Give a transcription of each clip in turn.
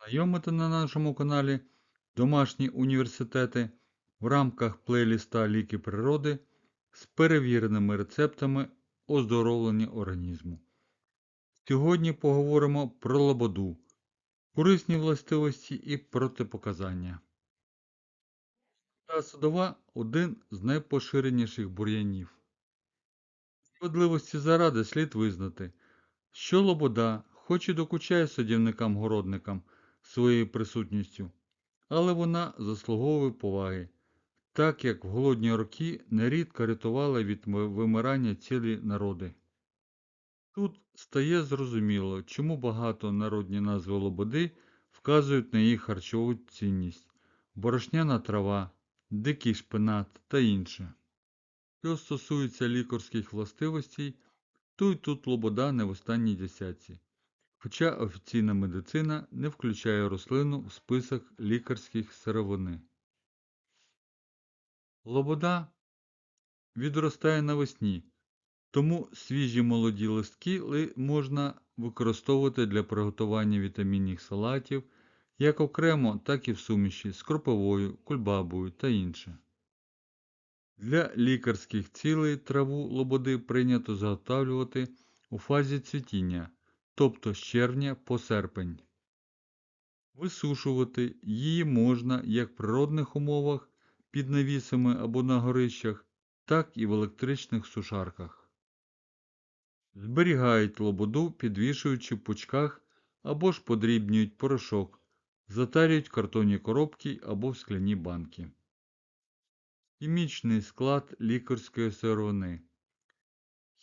Знайомити на нашому каналі домашні університети в рамках плейліста Ліки природи з перевіреними рецептами оздоровлення організму. Сьогодні поговоримо про лободу, корисні властивості і протипоказання. Та садова один з найпоширеніших бур'янів. Справедливості заради слід визнати, що лобода, хоч і докучає садівникам-городникам своєю присутністю, але вона заслуговує поваги, так як в голодні роки нерідко рятувала від вимирання цілі народи. Тут стає зрозуміло, чому багато народні назви лободи вказують на їх харчову цінність, борошняна трава, дикий шпинат та інше. Що стосується лікарських властивостей, то й тут лобода не в останній десятці, хоча офіційна медицина не включає рослину в список лікарських сировини. Лобода відростає навесні, тому свіжі молоді листки можна використовувати для приготування вітамінних салатів як окремо, так і в суміші з кропивою, кульбабою та інше. Для лікарських цілей траву лободи прийнято заготовлювати у фазі цвітіння, тобто з червня по серпень. Висушувати її можна як в природних умовах під навісами або на горищах, так і в електричних сушарках. Зберігають лободу, підвішуючи в пучках або ж подрібнюють порошок, затарюють картонні коробки або в скляні банки. Хімічний склад лікарської сировини.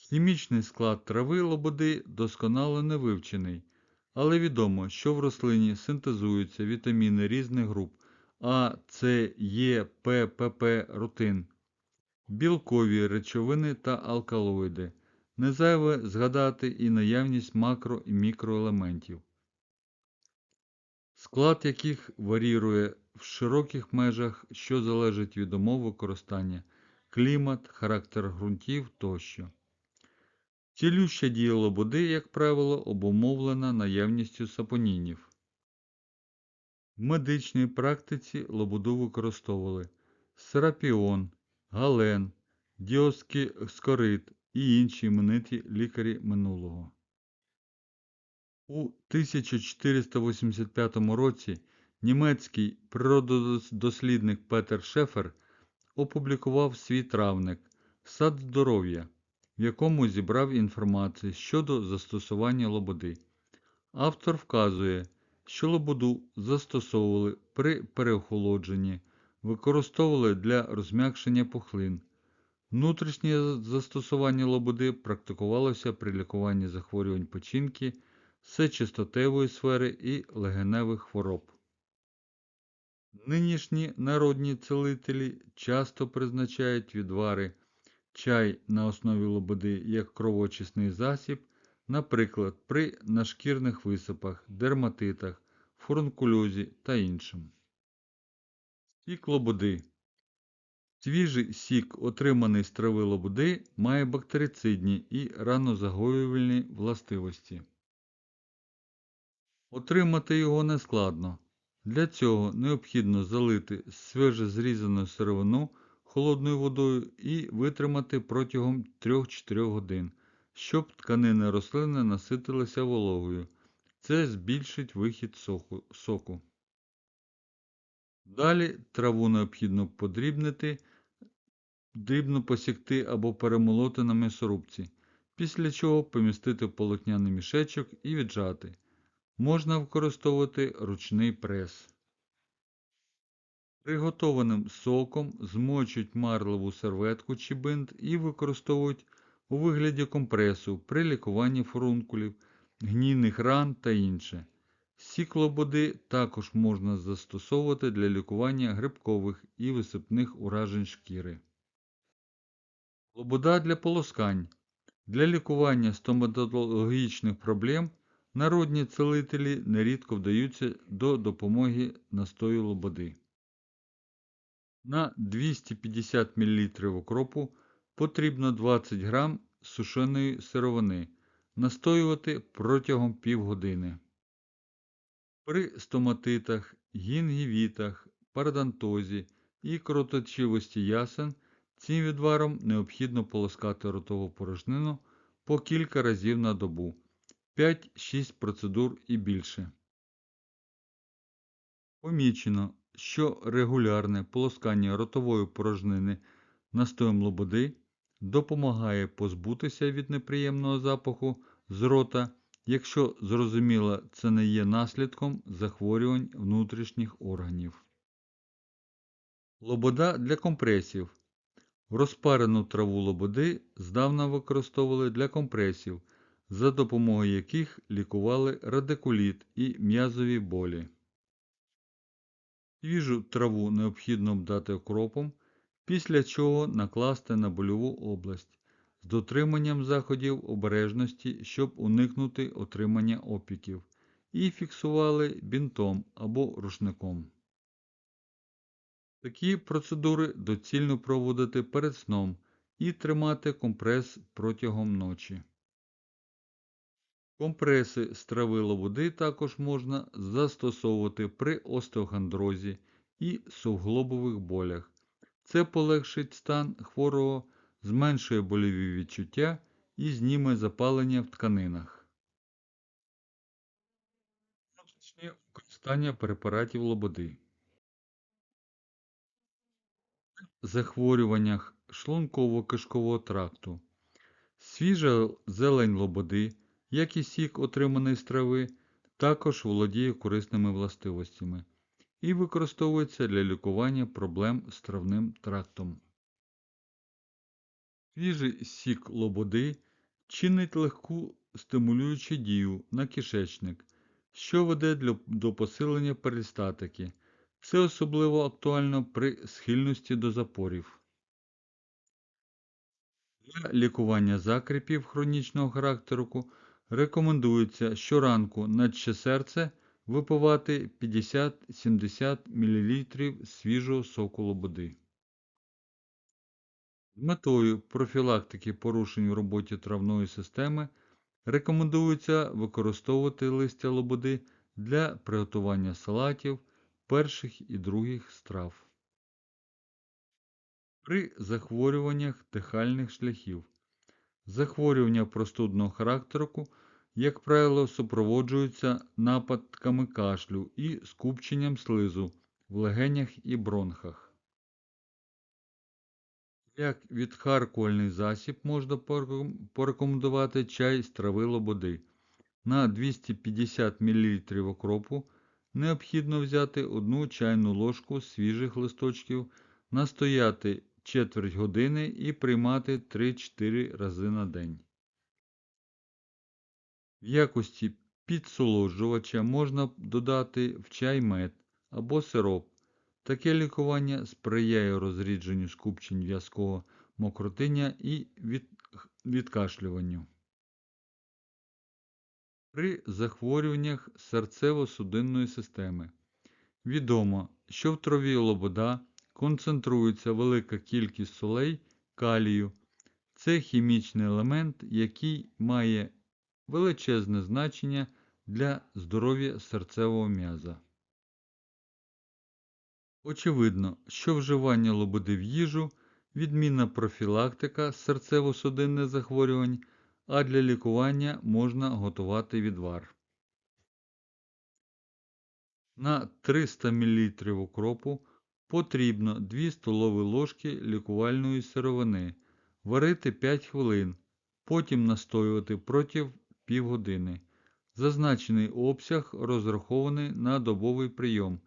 Хімічний склад трави лободи досконало не вивчений, але відомо, що в рослині синтезуються вітаміни різних груп А, С, Е, П, ПП, рутин, білкові речовини та алкалоїди. Не зайве згадати і наявність макро і мікроелементів, склад яких варірує в широких межах, що залежить від умов використання, клімат, характер ґрунтів тощо. Цілюща дія лободи, як правило, обумовлена наявністю сапонінів. В медичній практиці лободу використовували серапіон, гален, діоскорид і інші імениті лікарі минулого. У 1485 році німецький природодослідник Петер Шефер опублікував свій травник Сад здоров'я, в якому зібрав інформацію щодо застосування лободи. Автор вказує, що лободу застосовували при переохолодженні, використовували для розм'якшення пухлин. Внутрішнє застосування лободи практикувалося при лікуванні захворювань печінки, сечостатевої сфери і легеневих хвороб. Нинішні народні целителі часто призначають відвари чай на основі лободи як кровоочисний засіб, наприклад, при нашкірних висипах, дерматитах, фурункульозі та іншим. Сік лободи. Свіжий сік, отриманий з трави лободи, має бактерицидні і ранозагоювальні властивості. Отримати його нескладно. Для цього необхідно залити свіжезрізану сировину холодною водою і витримати протягом 3-4 годин, щоб тканини рослини наситилися вологою. Це збільшить вихід соку. Далі траву необхідно подрібнити, дрібно посікти або перемолоти на м'ясорубці, після чого помістити в полотняний мішечок і віджати. Можна використовувати ручний прес. Приготованим соком змочують марлеву серветку чи бинт і використовують у вигляді компресу при лікуванні фурункулів, гнійних ран та інше. Сік лободи також можна застосовувати для лікування грибкових і висипних уражень шкіри. Лобода для полоскань. Для лікування стоматологічних проблем народні целителі нерідко вдаються до допомоги настою лободи. На 250 мл окропу потрібно 20 г сушеної сировини. Настоювати протягом півгодини. При стоматитах, гінгівітах, парадонтозі і кроточивості ясен цим відваром необхідно полоскати ротову порожнину по кілька разів на добу 5-6 процедур і більше. Помічено, що регулярне полоскання ротової порожнини настоєм лободи допомагає позбутися від неприємного запаху з рота, якщо зрозуміло це не є наслідком захворювань внутрішніх органів. Лобода для компресів. Розпарену траву лободи здавна використовували для компресів, за допомогою яких лікували радикуліт і м'язові болі. Свіжу траву необхідно обдати окропом, після чого накласти на больову область з дотриманням заходів обережності, щоб уникнути отримання опіків, і фіксували бінтом або рушником. Такі процедури доцільно проводити перед сном і тримати компрес протягом ночі. Компреси з трави лободи також можна застосовувати при остеохондрозі і суглобових болях. Це полегшить стан хворого, зменшує больові відчуття і зніме запалення в тканинах. Використання препаратів лободи. Захворюваннях шлунково-кишкового тракту. Свіжа зелень лободи як і сік, отриманий з трави, також володіє корисними властивостями і використовується для лікування проблем з травним трактом. Свіжий сік лободи чинить легку стимулюючу дію на кишечник, що веде до посилення перистатики. Це особливо актуально при схильності до запорів. Для лікування закріпів хронічного характеру Рекомендується щоранку на серце випивати 50-70 мл свіжого соку лободи. З метою профілактики порушень у роботі травної системи рекомендується використовувати листя лободи для приготування салатів перших і других страв. При захворюваннях дихальних шляхів Захворювання простудного характеру, як правило, супроводжуються нападками кашлю і скупченням слизу в легенях і бронхах. Як відхаркувальний засіб можна порекомендувати чай з трави лободи. На 250 мл окропу необхідно взяти одну чайну ложку свіжих листочків, настояти четверть години і приймати 3-4 рази на день. В якості підсолоджувача можна додати в чай мед або сироп. Таке лікування сприяє розрідженню скупчень в'язкого мокротиння і від... відкашлюванню. При захворюваннях серцево-судинної системи відомо, що в траві лобода концентрується велика кількість солей калію. Це хімічний елемент, який має величезне значення для здоров'я серцевого м'яза. Очевидно, що вживання лободи в їжу відмінна профілактика серцево-судинних захворювань, а для лікування можна готувати відвар. На 300 мл укропу Потрібно 2 столові ложки лікувальної сировини, варити 5 хвилин, потім настоювати проти півгодини. Зазначений обсяг розрахований на добовий прийом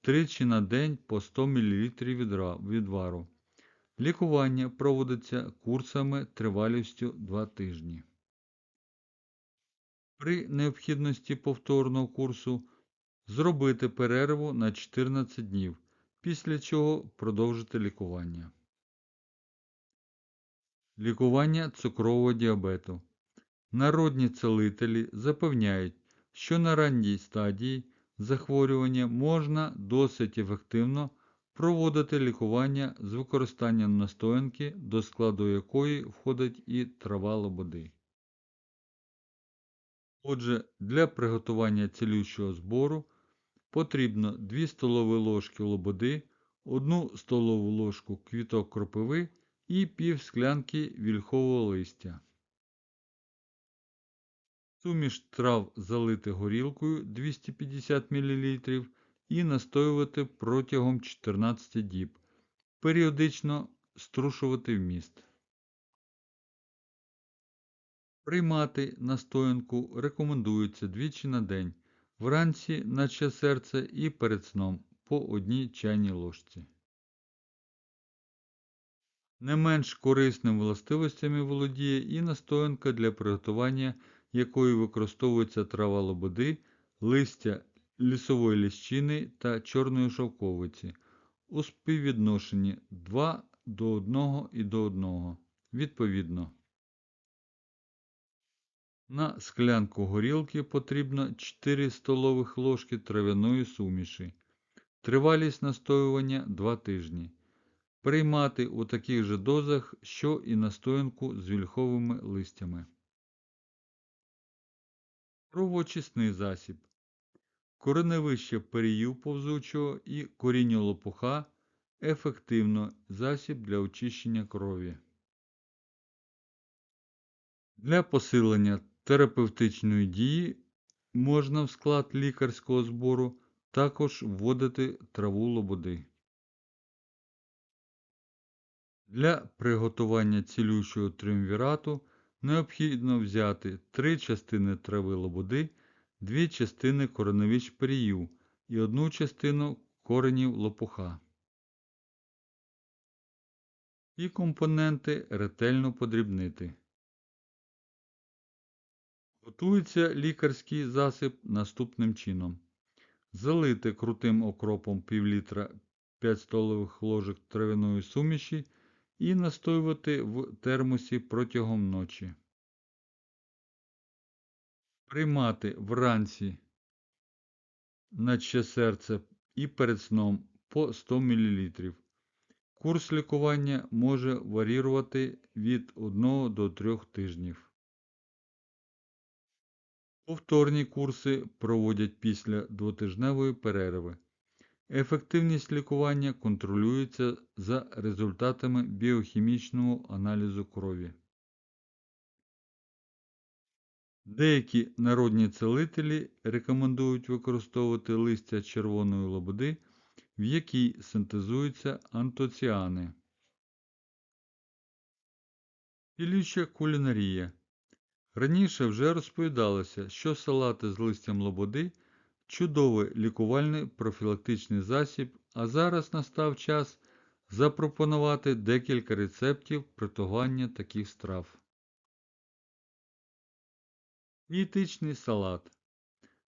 тричі на день по 100 мл відвару. Лікування проводиться курсами тривалістю 2 тижні. При необхідності повторного курсу зробити перерву на 14 днів після чого продовжити лікування. Лікування цукрового діабету. Народні целителі запевняють, що на ранній стадії захворювання можна досить ефективно проводити лікування з використанням настоянки, до складу якої входить і трава лободи. Отже, для приготування цілющого збору потрібно 2 столові ложки лободи, 1 столову ложку квіток кропиви і пів склянки вільхового листя. Суміш трав залити горілкою 250 мл і настоювати протягом 14 діб. Періодично струшувати вміст. Приймати настоянку рекомендується двічі на день, вранці на час серця і перед сном по одній чайній ложці. Не менш корисними властивостями володіє і настоянка для приготування якої використовується трава лободи, листя лісової ліщини та чорної шовковиці у співвідношенні 2 до 1 і до 1 відповідно. На склянку горілки потрібно 4 столових ложки трав'яної суміші. Тривалість настоювання 2 тижні. Приймати у таких же дозах, що і настоянку з вільховими листями. Кровоочисний засіб. Кореневище періїв повзучого і коріння лопуха ефективно засіб для очищення крові. Для посилення терапевтичної дії можна в склад лікарського збору також вводити траву лободи. Для приготування цілющого триумвірату необхідно взяти 3 частини трави лободи, 2 частини кореневич перію і 1 частину коренів лопуха. І компоненти ретельно подрібнити. Готується лікарський засіб наступним чином. Залити крутим окропом пів літра 5 столових ложок травяної суміші і настоювати в термосі протягом ночі. Приймати вранці наче серце і перед сном по 100 мл. Курс лікування може варірувати від 1 до 3 тижнів. Повторні курси проводять після двотижневої перерви. Ефективність лікування контролюється за результатами біохімічного аналізу крові. Деякі народні целителі рекомендують використовувати листя червоної лободи, в якій синтезуються антоціани. Пілюча кулінарія. Раніше вже розповідалося, що салати з листям лободи чудовий лікувальний профілактичний засіб, а зараз настав час запропонувати декілька рецептів приготування таких страв. Дієтичний салат.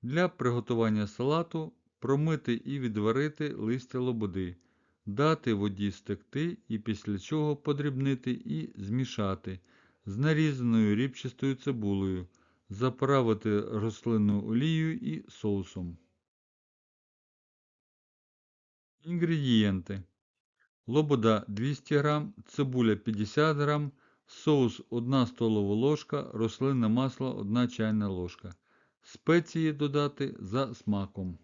Для приготування салату промити і відварити листя лободи, дати воді стекти і після чого подрібнити і змішати з нарізаною рібчастою цибулею заправити рослинною олією і соусом. Інгредієнти. Лобода 200 г, цибуля 50 г, соус 1 столова ложка, рослинне масло 1 чайна ложка. Спеції додати за смаком.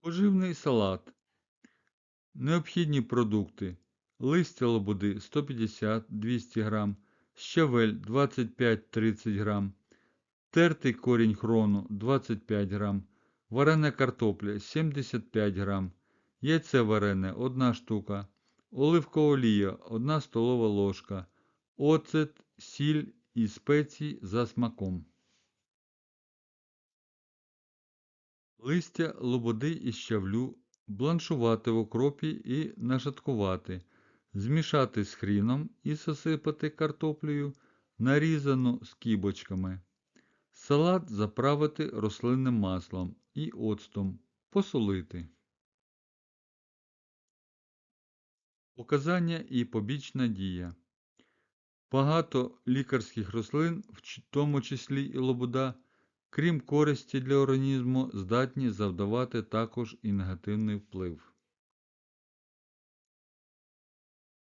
Поживний салат. Необхідні продукти. Листя лободи 150-200 г, щавель 25-30 грам, тертий корінь хрону 25 грам, варена картопля 75 грам, яйце варене 1 штука, оливкова олія 1 столова ложка, оцет, сіль і спеції за смаком. Листя лободи і щавлю бланшувати в окропі і нашаткувати змішати з хріном і засипати картоплею, нарізану скибочками. Салат заправити рослинним маслом і оцтом, посолити. Показання і побічна дія. Багато лікарських рослин, в тому числі і лобода, крім користі для організму, здатні завдавати також і негативний вплив.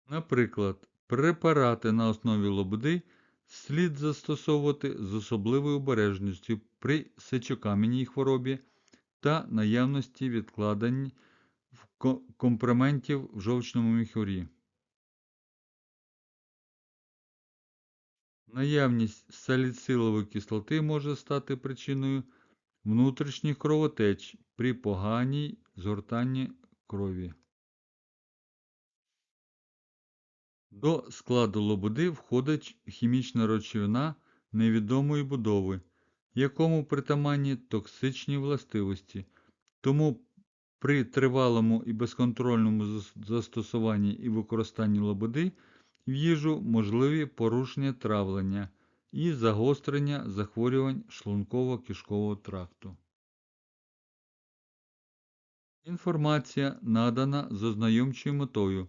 Наприклад, препарати на основі лободи слід застосовувати з особливою обережністю при сечокам'яній хворобі та наявності відкладень компроментів в жовчному міхурі. Наявність саліцилової кислоти може стати причиною внутрішніх кровотеч при поганій згортанні крові. До складу лободи входить хімічна речовина невідомої будови, якому притаманні токсичні властивості. Тому при тривалому і безконтрольному застосуванні і використанні лободи в їжу можливі порушення травлення і загострення захворювань шлунково-кишкового тракту. Інформація надана з ознайомчою метою